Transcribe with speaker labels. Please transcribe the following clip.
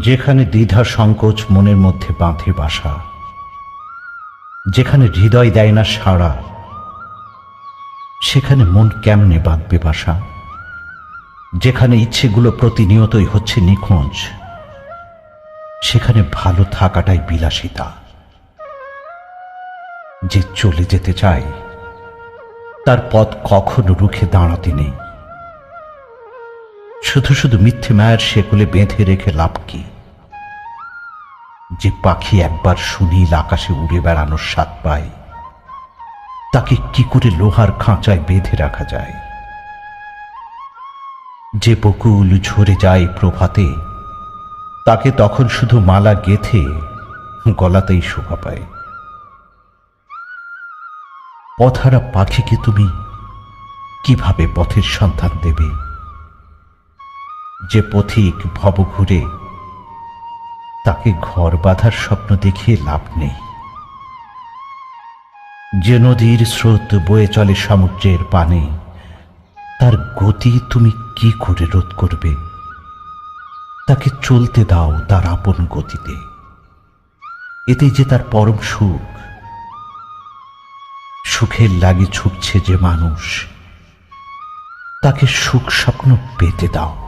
Speaker 1: যেখানে দ্বিধা সংকোচ মনের মধ্যে বাঁধে বাসা, যেখানে হৃদয় দেয় না সাড়া, সেখানে মন কেমনে বাঁধবে বাসা? যেখানে ইচ্ছেগুলো প্রতিনিয়তই হচ্ছে নিখোঁজ, সেখানে ভালো থাকাটাই বিলাসিতা। যে চলে যেতে চায়, তার পথ কখনো রুখে দাঁড়াতে নেই। শুধু শুধু মিথ্যে মায়ের শেকলে বেঁধে রেখে লাভ কি? যে পাখি একবার সুনীল আকাশে উড়ে বেড়ানোর স্বাদ পায়, তাকে কি করে লোহার খাঁচায় বেঁধে রাখা যায়? যে বকুল ঝরে যায় প্রভাতে, তাকে তখন শুধু মালা গেথে গলাতেই শোভা পায়। পথারা পাখিকে তুমি কীভাবে পথের সন্ধান দেবে? যে পথিক ভব ঘুরে তাকে ঘর বাঁধার স্বপ্ন দেখিয়ে লাভ নেই। যে নদীর স্রোত বয়ে চলে সমুদ্রের পানে, তার গতি তুমি কি করে রোধ করবে? তাকে চলতে দাও তার আপন গতিতে। এতে যে তার পরম সুখ, সুখের লাগে ছুটছে যে মানুষ, তাকে সুখ স্বপ্ন পেতে দাও।